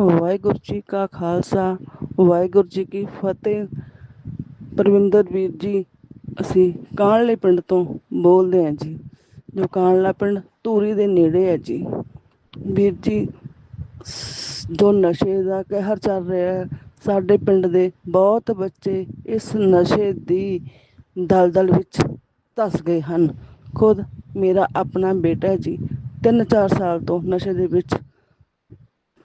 ਵਾਹਿਗੁਰੂ ਜੀ ਕਾ ਖਾਲਸਾ, ਵਾਹਿਗੁਰੂ ਜੀ ਕੀ ਫਤਿਹ। ਪਰਵਿੰਦਰ ਵੀਰ ਜੀ, ਅਸੀਂ ਕਾਂਲਲੇ ਪਿੰਡ ਤੋਂ ਬੋਲਦੇ ਹਾਂ ਜੀ, ਜੋ ਕਾਂਲਲਾ ਪਿੰਡ ਧੂਰੀ ਦੇ ਨੇੜੇ ਹੈ ਜੀ। ਵੀਰ ਜੀ, ਜੋ ਨਸ਼ੇ ਦਾ ਕਹਿਰ ਚੱਲ ਰਿਹਾ ਹੈ, ਸਾਡੇ ਪਿੰਡ ਦੇ ਬਹੁਤ ਬੱਚੇ ਇਸ ਨਸ਼ੇ ਦੀ ਦਲਦਲ ਵਿੱਚ ਧਸ ਗਏ ਹਨ। ਖੁਦ ਮੇਰਾ ਆਪਣਾ ਬੇਟਾ ਜੀ 3-4 ਸਾਲ ਤੋਂ ਨਸ਼ੇ ਦੇ ਵਿੱਚ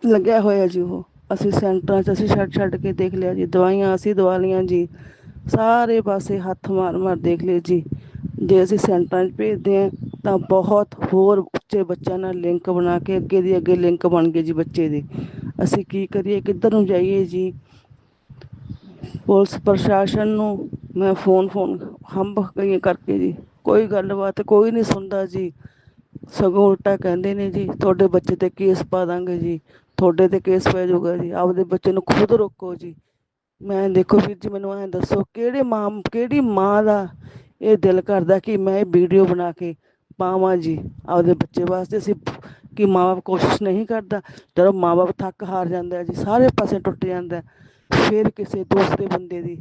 ਲੱਗਿਆ ਹੋਇਆ ਜੀ ਉਹ। ਅਸੀਂ ਸੈਂਟਰਾਂ 'ਚ ਅਸੀਂ ਛੱਡ ਛੱਡ ਕੇ ਦੇਖ ਲਿਆ ਜੀ, ਦਵਾਈਆਂ ਅਸੀਂ ਦਵਾ ਲੀਆਂ ਜੀ। ਸਾਰੇ ਪਾਸੇ ਹੱਥ ਮਾਰ ਮਾਰ ਦੇਖ ਲਏ ਜੀ। ਜੇ ਅਸੀਂ ਸੈਂਟਰਾਂ 'ਚ ਭੇਜਦੇ ਹਾਂ ਤਾਂ ਬਹੁਤ ਹੋਰ ਉੱਚੇ ਬੱਚਿਆਂ ਨਾਲ ਲਿੰਕ ਬਣਾ ਕੇ ਅੱਗੇ ਦੀ ਅੱਗੇ ਲਿੰਕ ਬਣ ਗਏ ਜੀ ਬੱਚੇ ਦੇ। ਅਸੀਂ ਕੀ ਕਰੀਏ, ਕਿੱਧਰ ਨੂੰ ਜਾਈਏ ਜੀ? ਪੁਲਿਸ ਪ੍ਰਸ਼ਾਸਨ ਨੂੰ ਮੈਂ ਫੋਨ ਫੋਨ ਹੰਬ ਗਈਆਂ ਕਰਕੇ ਜੀ। ਕੋਈ ਗੱਲਬਾਤ ਕੋਈ ਨਹੀਂ ਸੁਣਦਾ ਜੀ। ਸਗੋਂ ਉਲਟਾ ਕਹਿੰਦੇ ਨੇ ਜੀ, ਤੁਹਾਡੇ ਬੱਚੇ ਤੇ ਕੇਸ ਪਾ ਦਾਂਗੇ ਜੀ। ਤੁਹਾਡੇ ਤੇ ਕੇਸ ਪੈ ਜਾਊਗਾ ਜੀ। ਆਪਦੇ ਬੱਚੇ ਨੂੰ ਖੁਦ ਰੋਕੋ ਜੀ। ਮੈਂ ਦੇਖੋ ਵੀਰ ਜੀ, ਮੈਨੂੰ ਐਂ ਦੱਸੋ, ਕਿਹੜੇ ਮਾਂ, ਕਿਹੜੀ ਮਾਂ ਦਾ ਇਹ ਦਿਲ ਕਰਦਾ ਕਿ ਮੈਂ ਇਹ ਵੀਡੀਓ ਬਣਾ ਕੇ ਪਾਵਾਂ ਜੀ ਆਪਦੇ ਬੱਚੇ ਵਾਸਤੇ? ਅਸੀਂ ਕਿ ਮਾਂ ਬਾਪ ਕੋਸ਼ਿਸ਼ ਨਹੀਂ ਕਰਦਾ। ਜਦੋਂ ਮਾਂ ਬਾਪ ਥੱਕ ਹਾਰ ਜਾਂਦਾ ਜੀ, ਸਾਰੇ ਪਾਸੇ ਟੁੱਟ ਜਾਂਦਾ ਫਿਰ ਕਿਸੇ ਦੂਸਰੇ ਬੰਦੇ ਦੀ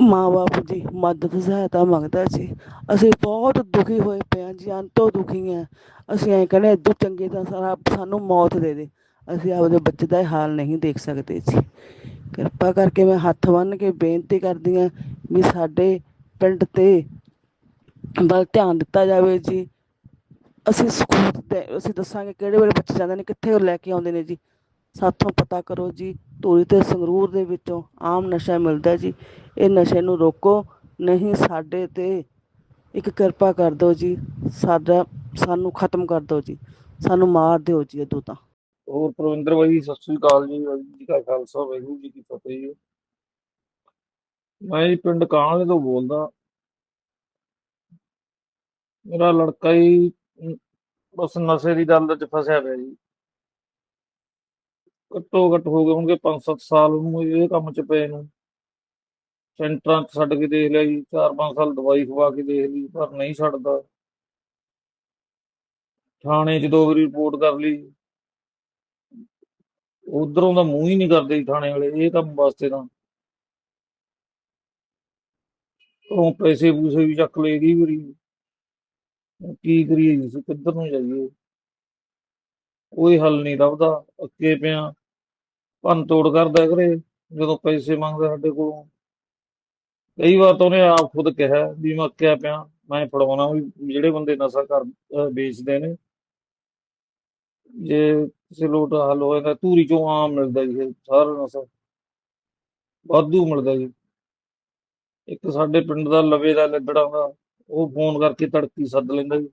ਮਾਂ ਬਾਪ ਦੀ ਮਦਦ ਸਹਾਇਤਾ ਮੰਗਦਾ ਜੀ ਅਸੀਂ ਬਹੁਤ ਦੁਖੀ ਹੋਏ ਪਏ ਹਾਂ ਜੀ, ਅੰਤੋਂ ਦੁਖੀ ਹਾਂ। ਅਸੀਂ ਐਂ ਕਹਿੰਦੇ ਇਦੋਂ ਚੰਗੇ ਤਾਂ ਸਾਰਾ ਸਾਨੂੰ ਮੌਤ ਦੇ ਦੇ। ਅਸੀਂ ਆਪਦੇ ਬੱਚੇ ਦਾ ਹਾਲ ਨਹੀਂ ਦੇਖ ਸਕਦੇ ਜੀ। ਕਿਰਪਾ ਕਰਕੇ ਮੈਂ ਹੱਥ ਬੰਨ੍ਹ ਕੇ ਬੇਨਤੀ ਕਰਦੀ ਹਾਂ ਵੀ ਸਾਡੇ ਪਿੰਡ ਤੇ ਵੱਲ ਧਿਆਨ ਦਿੱਤਾ ਜਾਵੇ ਜੀ। ਅਸੀਂ ਸਕੂਲ ਦੇ, ਅਸੀਂ ਦੱਸਾਂਗੇ ਕਿਹੜੇ ਵੇਲੇ ਬੱਚੇ ਜਾਂਦੇ ਨੇ, ਕਿੱਥੇ ਉਹ ਲੈ ਕੇ ਆਉਂਦੇ ਨੇ ਜੀ। ਸਾਥੋਂ ਪਤਾ ਕਰੋ ਜੀ ਧੂਰੀ ਤੇ ਸੰਗਰੂਰ ਦੇ ਵਿੱਚੋਂ ਆਮ ਨਸ਼ਾ ਮਿਲਦਾ ਜੀ। ਇਹ ਨਸ਼ੇ ਨੂੰ ਰੋਕੋ ਨਹੀਂ ਸਾਡੇ ਤੇ ਇੱਕ ਕਿਰਪਾ ਕਰ ਦਿਓ ਜੀ। ਸਾਡਾ ਸਾਨੂੰ ਖਤਮ ਕਰ ਦਿਓ ਜੀ। ਸਾਨੂੰ ਮਾਰ ਦਿਓ ਜੀ ਇਦੋਂ ਤਾਂ ਹੋਰ ਪ੍ਰਵਿੰਦਰ ਬਾਈ ਸਤਿ ਸ੍ਰੀ ਅਕਾਲ ਜੀ। ਵਾਹਿਗੁਰੂ ਜੀ ਕਾ ਖਾਲਸਾ ਵਾਹਿਗੁਰੂ ਜੀ ਕੀ ਫਤਿਹ ਜੀ। ਮੈਂ ਪਿੰਡ ਕਾਂਲੇ ਤੋਂ ਬੋਲਦਾ। ਮੇਰਾ ਲੜਕਾ ਹੀ ਅਮ, ਬਸ ਨਸ਼ੇ ਦੀ ਦਲਦਲ ਚ ਫਸਿਆ ਪਿਆ ਜੀ। ਘੱਟੋ ਘੱਟ ਹੋ ਗਏ ਹੋਣਗੇ 5-7 ਸਾਲ ਉਹਨੂੰ ਇਹ ਕੰਮ ਚ ਪਏ ਨੂੰ। ਸੈਂਟਰਾਂ ਚ ਛੱਡ ਕੇ ਦੇਖ ਲਿਆ ਜੀ 4-5 ਸਾਲ ਦਵਾਈ ਖਵਾ ਕੇ ਦੇਖ ਲਈ, ਪਰ ਨਹੀਂ ਛੱਡਦਾ। ਥਾਣੇ 'ਚ ਦੋ ਵਾਰੀ ਰਿਪੋਰਟ ਕਰ ਲਈ। ਉਧਰੋਂ ਦਾ ਮੂੰਹ ਹੀ ਨਹੀਂ ਕਰਦੇ ਜੀ ਥਾਣੇ ਵਾਲੇ, ਇਹ ਕੰਮ ਵਾਸਤੇ ਤਾਂ। ਉਹ ਪੈਸੇ ਪੂਸੇ ਵੀ ਚੱਕ ਲਏ ਕਈ ਵਾਰੀ। ਕੀ ਕਰੀਏ ਜੀ ਕਿੱਧਰ ਨੂੰ ਜਾਈਏ? ਕੋਈ ਹੱਲ ਨਹੀਂ ਲੱਭਦਾ ਅੱਕੇ ਪਿਆ। ਭੰਨ ਤੋੜ ਕਰਦਾ ਕਰੇ ਜਦੋਂ ਪੈਸੇ ਮੰਗਦਾ ਸਾਡੇ ਕੋਲੋਂ। ਕਈ ਵਾਰ ਤਾਂ ਉਹਨੇ ਆਪ ਖੁਦ ਕਿਹਾ ਵੀ ਮੈਂ ਅੱਕਿਆ ਪਿਆ, ਮੈਂ ਫੜਾਉਣਾ ਵੀ, ਜਿਹੜੇ ਬੰਦੇ ਨਸ਼ਾ ਕਰ ਵੇਚਦੇ ਨੇ। ਜੇ ਕਿਸੇ ਲੋਟ ਹੱਲ ਹੋ ਜਾਂਦਾ ਧੂਰੀ ਚੋਂ ਆਮ ਮਿਲਦਾ ਜੀ ਸਾਰਾ ਨਸ਼ਾ। ਵਾਧੂ ਮਿਲਦਾ ਜੀ। ਇੱਕ ਸਾਡੇ ਪਿੰਡ ਦਾ ਲਵੇ ਦਾ ਲੱਦੜਾ ਦਾ ਉਹ ਫੋਨ ਕਰਕੇ ਤੜਕੀ ਸੱਦ ਲੈਂਦਾ ਜੀ।